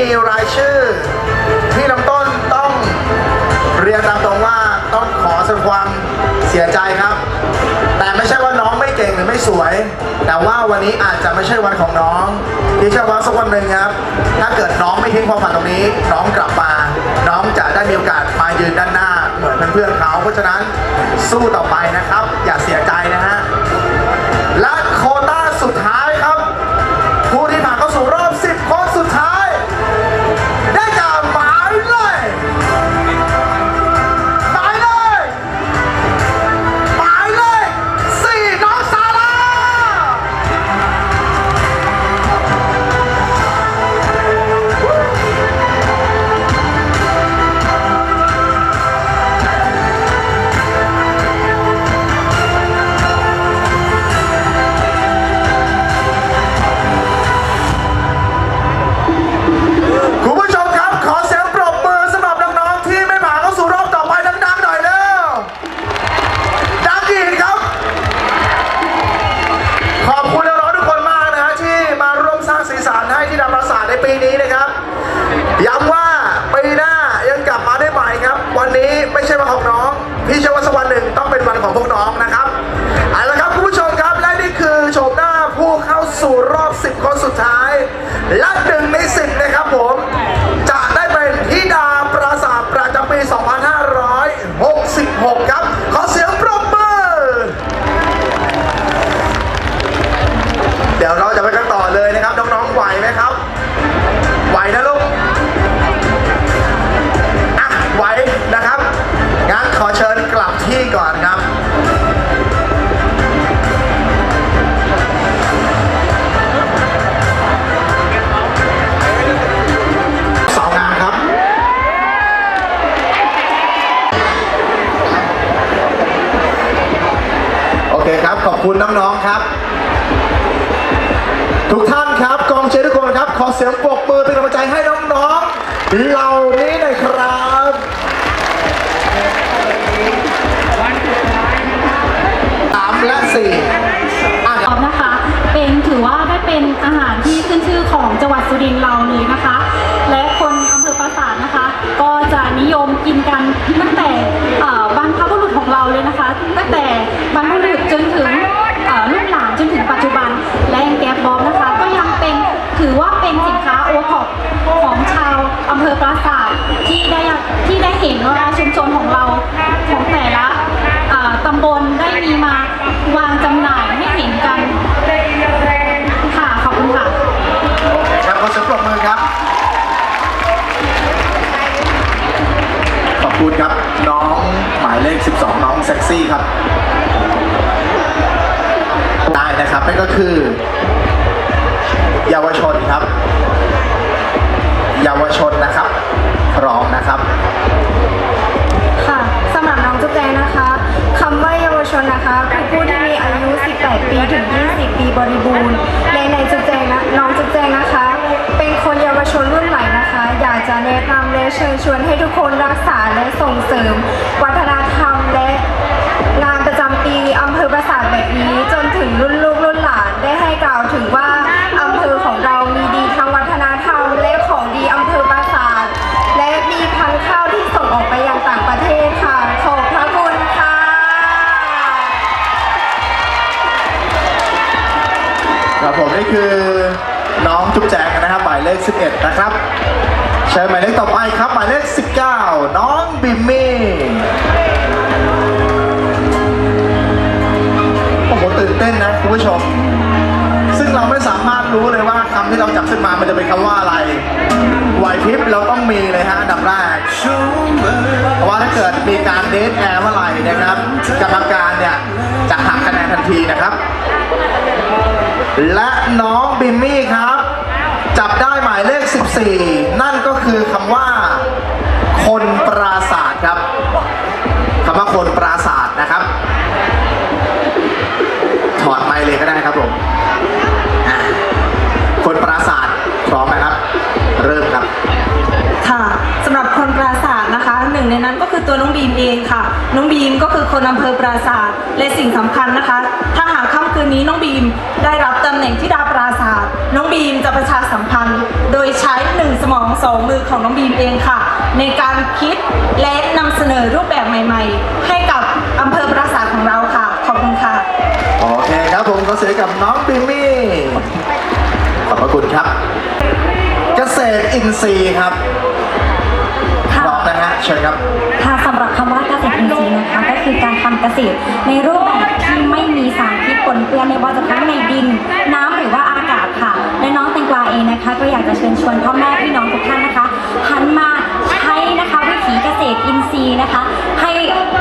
มีรายชื่อ ที่ลำต้นต้องเรียนตามตรงว่าต้องขอแสดงความเสียใจครับ แต่ไม่ใช่ว่าน้องไม่เก่งหรือไม่สวย แต่ว่าวันนี้อาจจะไม่ใช่วันของน้องที่เชื่อว่าสักวันหนึ่งครับ ถ้าเกิดน้องไม่ทิ้งความฝันตรงนี้ น้องกลับมา น้องจะได้มีโอกาสมายืนด้านหน้า เหมือนเพื่อนๆเขาเพราะฉะนั้นสู้ต่อไปนะครับ คนสุดท้ายและหนึ่งในส คครับ ขอบคุณน้องๆครับ ทุกท่านครับกองเชียร์ทุกคนครับ ขอเสียงปรบมือเป็นกำลังใจให้น้องๆเหล่านี้หน่อยครับสามและสี่อะตอบนะคะเป็นถือว่าได้เป็นอาหารที่ขึ้นชื่อของจังหวัดสุรินทร์เรา ซี่ครับ ได้นะครับนั่นก็คือ เยาวชนครับ เยาวชนนะครับพร้อมนะครับค่ะสำหรับน้องจุ๊บแจนะคะคำว่าเยาวชนนะคะคือผู้ที่มีอายุ 18 ปีถึง 20 ปีบริบูรณ์และในจุ๊บแจนะน้องจุ๊บแจนะคะ เป็นคนเยาวชนรุ่นใหม่นะคะ อยากจะแนะนำและเชิญชวนให้ทุกคนรักษาและส่งเสริม วัฒนธรรมและ คือน้องจุ๊บแจงนะครับหมายเลข 11 นะครับเชิญหมายเลขต่อไปครับหมายเลข 19 น้องบิมมี่โอ้โหตื่นเต้นนะคุณผู้ชม ซึ่งเราไม่สามารถรู้เลยว่าคำที่เราจับขึ้นมามันจะเป็นคำว่าอะไรไหวพริบเราต้องมีเลยฮะอันดับแรกเพราะว่าถ้าเกิดมีการเดทแอร์เมื่อไหร่นะครับกรรมการเนี่ยจะหักคะแนนทันทีนะครับ และน้องบิมมี่ครับ จับได้หมายเลข 14 นั่นก็คือคำว่า คนปราศาสตร์ครับคำว่าคนปราศาส นั้นก็คือตัวน้องบีมเองค่ะ น้องบีมก็คือคนอำเภอปราศาสตร์และสิ่งสำคัญนะคะ ถ้าหากค่ำคืนนี้น้องบีมได้รับตำแหน่งที่ดาปราศาสตร์น้องบีมจะประชาสัมพันธ์ โดยใช้หนึ่งสมองสองมือของน้องบีมเองค่ะ ในการคิดและนำเสนอรูปแบบใหม่ ๆ ให้กับอำเภอปราศาสตร์ของเราค่ะ ขอบคุณค่ะโอเคครับผมขอเสียงกับน้องบิมมี่ขอบพระคุณครับ เกษตรอินทรีย์ครับพค่ะร้อมนะฮะเชิญครับค่ะสำ หรับคำว่าเกษตรอินทรีย์นะคะก็คือการทำเกษตรในรูปแบบที่ไม่มีสารพิษปนเปื้อนไม่ว่าจะทั้งในดิน น้ำหรือว่าอากาศค่ะ และน้องแตงกวาเองนะคะ ก็อยากจะเชิญชวนพ่อแม่พี่น้องทุกท่านนะคะหันมาใช้นะคะวิถีเกษตรอินทรีย์นะคะ ให้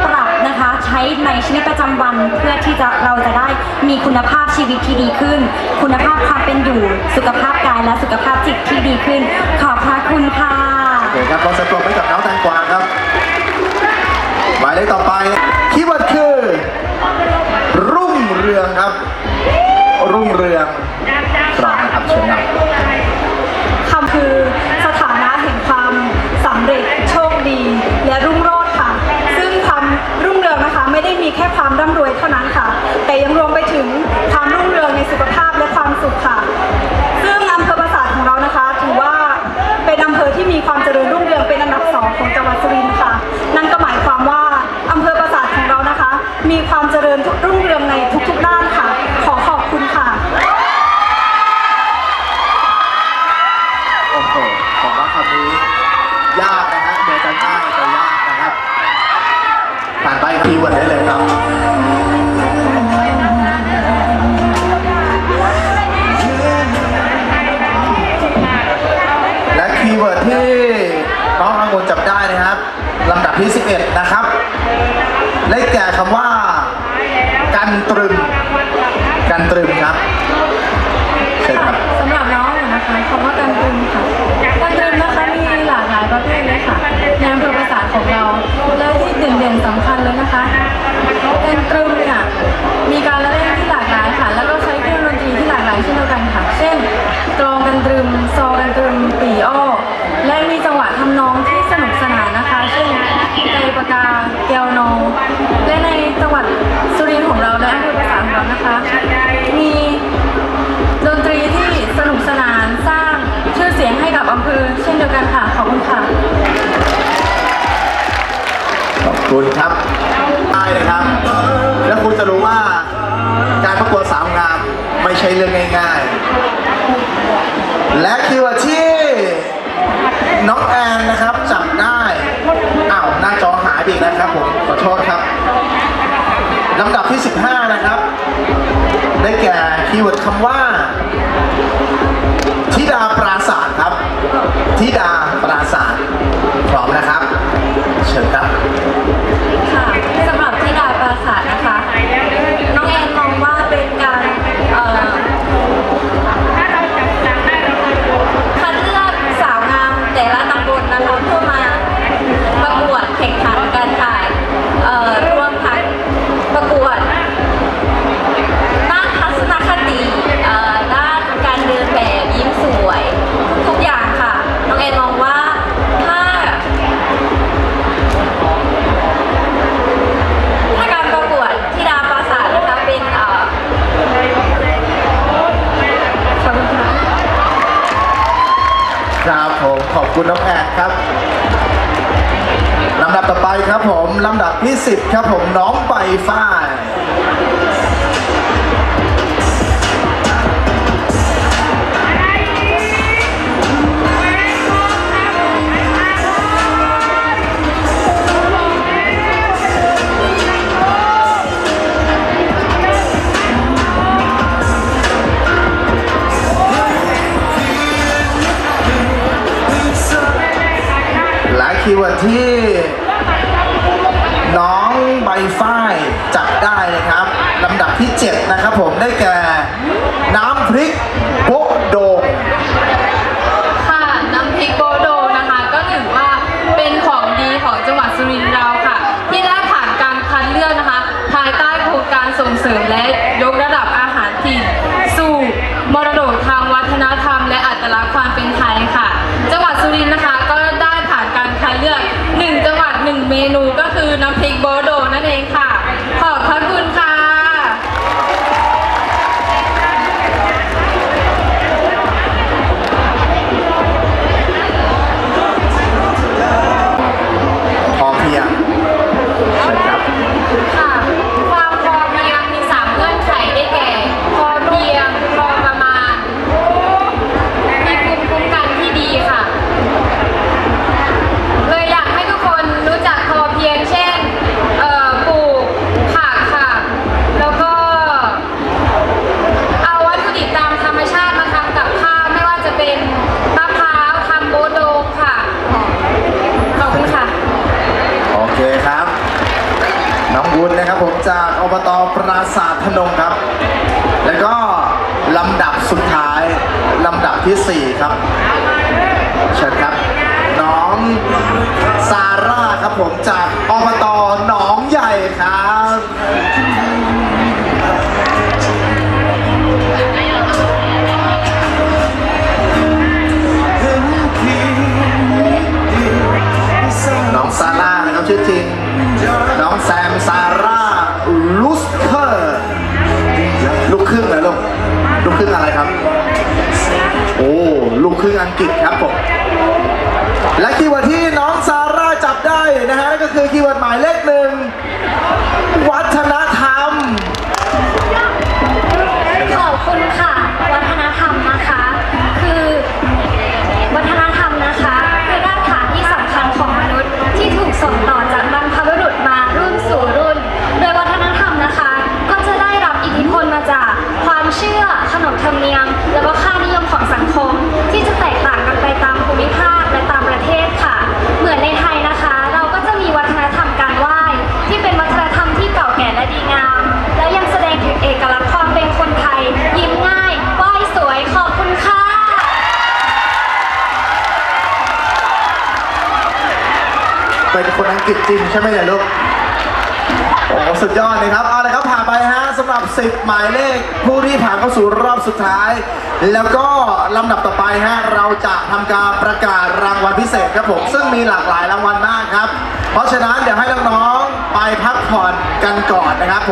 ปรับนะคะใช้ในชีวิตประจำวันเพื่อที่จะเราจะได้มีคุณภาพชีวิตที่ดีขึ้น คุณภาพความเป็นอยู่สุขภาพกายและสุขภาพจิตที่ดีขึ้น ขอบพระคุณค่ะโอเคครับขอสียงปรบให้กับน้องแตงกวาครับ หมายเลขต่อไปคีย์เวิร์ดคือ รุ่งเรืองครับ รุ่งเรืองพร้อมนะครับเชิญครับคำคือสถานะแห่งความสำเร็จโชคดี และรุ่งโรจน์ค่ะ ซึ่งความรุ่งเรืองนะคะ ไม่ได้มีแค่ความร่ำรวยเท่านั้นค่ะ แต่ยังรวมไปถึงความรุ่งเรืองในสุขภาพและความสุขค่ะ คุณครับได้เลยครับ แล้วคุณจะรู้ว่าการประกวดสาวงามไม่ใช่เรื่องง่ายๆ และคือว่าที่น้องแอนนะครับจับได้อ้าวหน้าจอหายไปอีกแล้วครับผมขอโทษครับลำดับที่ 15 นะครับ ได้แก่คีย์เวิร์ดคำว่าุณน้องแอนครับลำดับต่อไปครับผมลำดับที่ 10 ครับผมน้องใบฝ้าย วดที่น้องใบฝ้ายจับได้นะครับลำดับที่ 7 นะครับผมได้แก่ นะฮะนั่นก็คือคีย์เวิร์ดหมายเลขหนึ่งวัด กิจจริงใช่ไหมเนี่ยลูกโอ้สุดยอดเลยครับ เอาเลยครับผ่านไปฮะสำหรับ 10 หมายเลขผู้ที่ผ่านเข้าสู่รอบสุดท้าย แล้วก็ลำดับต่อไปฮะเราจะทำการประกาศรางวัลพิเศษครับผมซึ่งมีหลากหลายรางวัลมากครับ เพราะฉะนั้นเดี๋ยวให้น้องๆไปพักผ่อนกันก่อนนะครับ